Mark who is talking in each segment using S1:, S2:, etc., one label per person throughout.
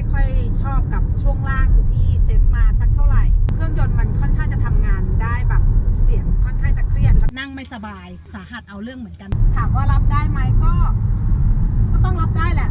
S1: ไม่ค่อยชอบกับช่วงล่างที่เซ็ตมาสักเท่าไหร่ เครื่องยนต์มันค่อนข้างจะทำงานได้แบบเสียงค่อนข้างจะเครียดนั่งไม่สบายสาหัสเอาเรื่องเหมือนกัน ถามว่ารับได้ไหมก็ ก็ต้องรับได้แหละ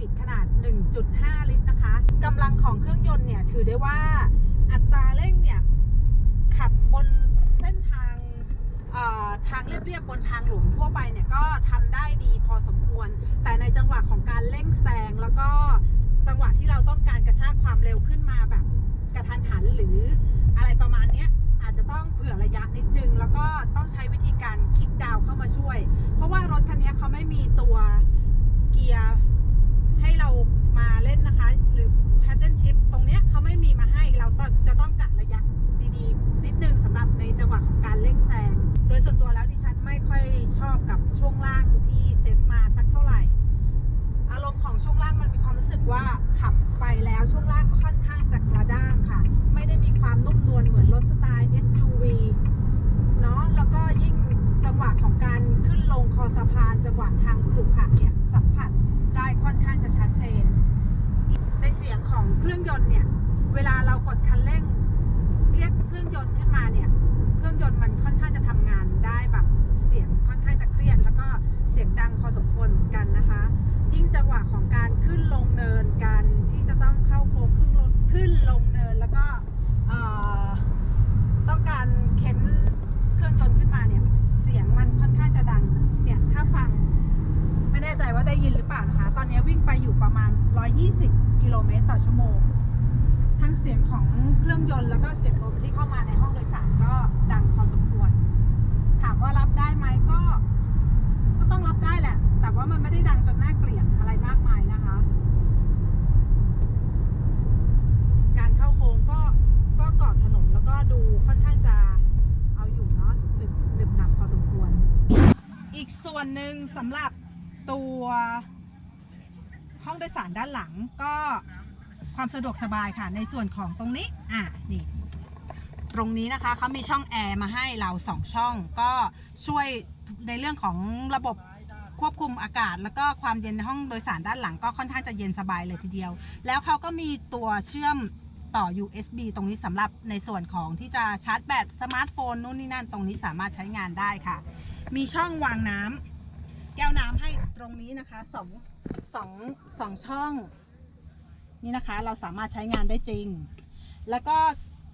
S1: ปิดขนาด 1.5 ลิตรนะคะกำลังของเครื่องยนต์เนี่ย ถือได้ว่าอัตราเร่งเนี่ย ขับบนเส้นทางเอ่อทางเรียบๆบนทางหลวงทั่วไปเนี่ย ก็ทำได้ดีพอสมควร แต่ในจังหวะของการเร่งแซงแล้วก็จังหวะที่เราต้องการกระชากความเร็วขึ้นมาแบบกระทันหันหรืออะไรประมาณนี้อาจจะต้องเผื่อระยะนิดนึง แล้วก็ต้องใช้วิธีการคลิกดาวเข้ามาช่วย เพราะว่ารถคันนี้เขาไม่มีตัว ยนต์เนี่ย เวลาเรากดคันเร่ง เรียกเครื่องยนต์ขึ้นมาเนี่ย เครื่องยนต์มันค่อนข้างจะทำงานได้แบบเสียงค่อนข้างจะเครียดแล้วก็เสียงดังพอสมควรเหมือนกันนะคะ ยิ่งจังหวะของการขึ้นลงเนินการที่จะต้องเข้าโค้งขึ้นลงขึ้นลงเนินแล้วก็ต้องการเข็นเครื่องยนต์ขึ้นมาเนี่ย เสียงมันค่อนข้างจะดังเนี่ยถ้าฟังไม่แน่ใจว่าได้ยินหรือเปล่านะคะ ตอนนี้วิ่งไปอยู่ประมาณ 120 กิโลเมตรต่อชั่วโมง ทั้งเสียงของเครื่องยนต์แล้วก็เสียงลมที่เข้ามาในห้องโดยสารก็ดังพอสมควร ถามว่ารับได้ไหมก็ ก็ต้องรับได้แหละ แต่ว่ามันไม่ได้ดังจนน่าเกลียดอะไรมากมายนะคะ การเข้าโค้งก็ก็เกาะถนนแล้วก็ดูค่อนข้างจะเอาอยู่เนาะหนึบหนึบหนับพอสมควร อีกส่วนหนึ่งสำหรับตัวห้องโดยสารด้านหลังก็ ความสะดวกสบายค่ะ ในส่วนของตรงนี้ อะ นี่ ตรงนี้นะคะเขามีช่องแอร์มาให้เราสองช่อง ก็ช่วยในเรื่องของระบบควบคุมอากาศ แล้วก็ความเย็นในห้องโดยสารด้านหลังก็ค่อนข้างจะเย็นสบายเลยทีเดียว แล้วเขาก็มีตัวเชื่อมต่อ USB ตรงนี้สำหรับในส่วนของที่จะชาร์จแบตสมาร์ทโฟนนู่นนี่นั่นตรงนี้สามารถใช้งานได้ค่ะ มีช่องวางน้ำแก้วน้ำให้ตรงนี้นะคะสองสองสองช่อง นี่นะคะ เราสามารถใช้งานได้จริง แล้วก็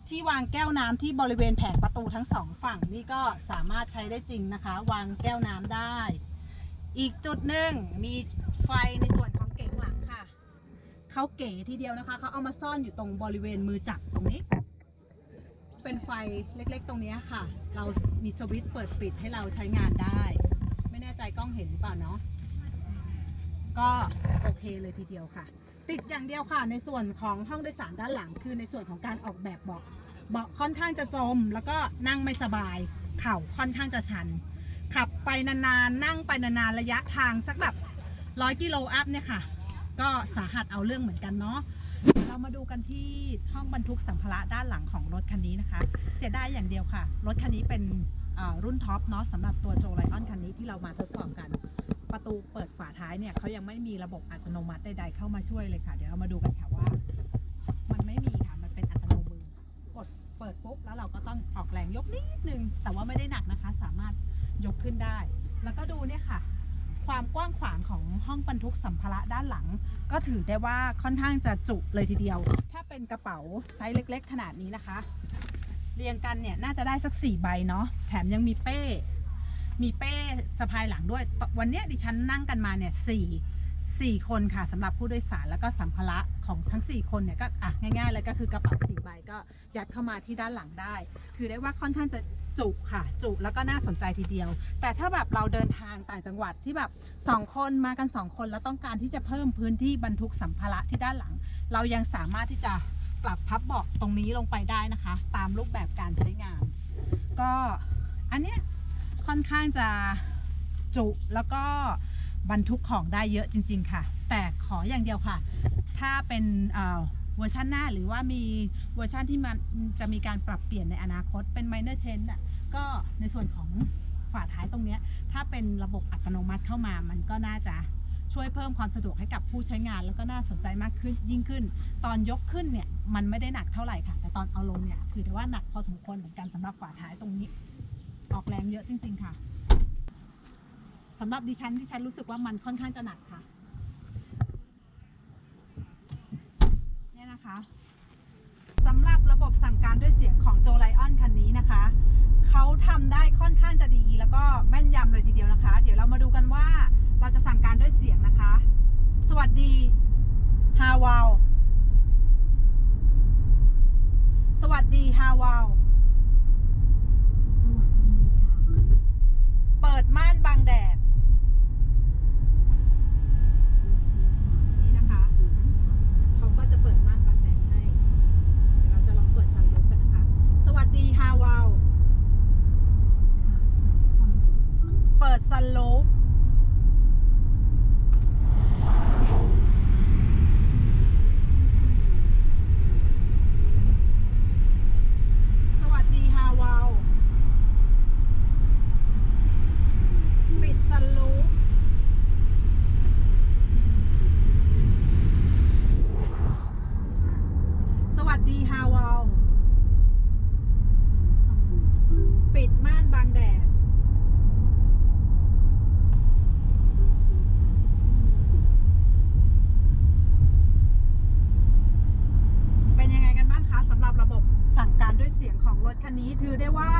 S1: ที่วางแก้วน้ำที่บริเวณแผงประตูทั้งสองฝั่งนี่ก็สามารถใช้ได้จริงนะคะ วางแก้วน้ำได้ อีกจุดหนึ่งมีไฟในส่วนของเก๋งหลังค่ะเขาเก๋ทีเดียวนะคะเขาเอามาซ่อนอยู่ตรงบริเวณมือจับตรงนี้ เป็นไฟเล็กๆ ตรงนี้ค่ะ เรามีสวิตช์เปิดปิดให้เราใช้งานได้ ไม่แน่ใจกล้องเห็นหรือเปล่าเนาะก็โอเคเลยทีเดียวค่ะ ติดอย่างเดียวค่ะในส่วนของห้องโดยสารด้านหลัง คือในส่วนของการออกแบบเบาะเบาะค่อนข้างจะจม แล้วก็นั่งไม่สบาย เข่าค่อนข้างจะชัน ขับไปนานๆนั่งไปนานๆระยะทางสักแบบร้อยกิโลอัพเนี่ยค่ะ ก็สาหัสเอาเรื่องเหมือนกันเนาะเรามาดูกันที่ห้องบรรทุกสัมภาระด้านหลังของรถคันนี้นะคะ เสียดายอย่างเดียวค่ะ รถคันนี้เป็นรุ่นท็อปเนาะสำหรับตัวโจไลออนคันนี้ที่เรามาทดสอบกัน ประตูเปิดฝาท้ายเนี่ยเขายังไม่มีระบบอัตโนมัติใดๆเข้ามาช่วยเลยค่ะ เดี๋ยวเรามาดูกันค่ะว่า มันไม่มีค่ะ มันเป็นอัตโนมือกดเปิดปุ๊บแล้วเราก็ต้องออกแรงยกนิดนึง แต่ว่าไม่ได้หนักนะคะ สามารถยกขึ้นได้ แล้วก็ดูเนี่ยค่ะ ความกว้างขวางของห้องบรรทุกสัมภาระด้านหลัง ก็ถือได้ว่าค่อนข้างจะจุเลยทีเดียว ถ้าเป็นกระเป๋าไซส์เล็ก ๆ ขนาดนี้นะคะ เรียงกันเนี่ยน่าจะได้สัก4ใบเนาะแถมยังมีเป้ มีเป้สะพายหลังด้วย วันเนี้ยดิฉันนั่งกันมาเนี่ยสี่สี่คนค่ะสำหรับผู้โดยสารแล้วก็สัมภาระของทั้ง 4 คนเนี่ยก็อะง่ายๆเลยก็คือกระเป๋าสี่ใบก็ยัดเข้ามาที่ด้านหลังได้ ถือได้ว่าค่อนข้างจะจุค่ะ จุแล้วก็น่าสนใจทีเดียว แต่ถ้าแบบเราเดินทางต่างจังหวัดที่แบบสองคนมากันสองคนแล้วต้องการที่จะเพิ่มพื้นที่บรรทุกสัมภาระที่ด้านหลัง เรายังสามารถที่จะปรับพับเบาะตรงนี้ลงไปได้นะคะ ตามรูปแบบการใช้งาน ก็อันเนี้ย ค่อนข้างจะจุแล้วก็บรรทุกของได้เยอะจริง ๆ ค่ะ แต่ขออย่างเดียวค่ะ ถ้าเป็นเวอร์ชันหน้าหรือว่ามีเวอร์ชันที่มันจะมีการปรับเปลี่ยนในอนาคตเป็น minor change น่ะก็ในส่วนของฝาท้ายตรงนี้ถ้าเป็นระบบอัตโนมัติเข้ามามันก็น่าจะช่วยเพิ่มความสะดวกให้กับผู้ใช้งาน แล้วก็น่าสนใจมากขึ้นยิ่งขึ้น ตอนยกขึ้นเนี่ยมันไม่ได้หนักเท่าไหร่ค่ะ แต่ตอนเอาลงเนี่ยถือได้ว่าหนักพอสมควรเหมือนกันสำหรับฝาท้ายตรงนี้ ออกแรงเยอะจริง ๆ ค่ะสำหรับดิฉันที่ฉันรู้สึกว่ามันค่อนข้างจะหนักค่ะเนี่ยนะคะสำหรับระบบสั่งการด้วยเสียงของโจไลออนคันนี้นะคะ เขาทำได้ค่อนข้างจะดีแล้วก็แม่นยำเลยทีเดียวนะคะ เดี๋ยวเรามาดูกันว่าเราจะสั่งการด้วยเสียงนะคะ สวัสดีฮาวาวสวัสดีฮาวาวเปิดม่านบัง แดด นี่นะคะ เขาก็จะเปิดม่านบังแดดให้ เดี๋ยวเราจะลองเปิดซันรูฟกันนะคะ สวัสดีฮาวาว เปิดซันรูฟสวัสดีฮาวาว ปิดซันรูฟ สวัสดีฮาวาว ปิดม่าน บังแดดเป็นยังไงกันบ้างคะสำหรับระบบสั่งการด้วยเสียงของรถคันนี้ถือได้ว่า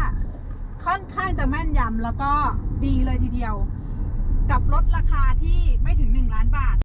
S1: ค่อนข้างจะแม่นยำแล้วก็ดีเลยทีเดียว กับรถราคาที่ไม่ถึง 1 ล้านบาท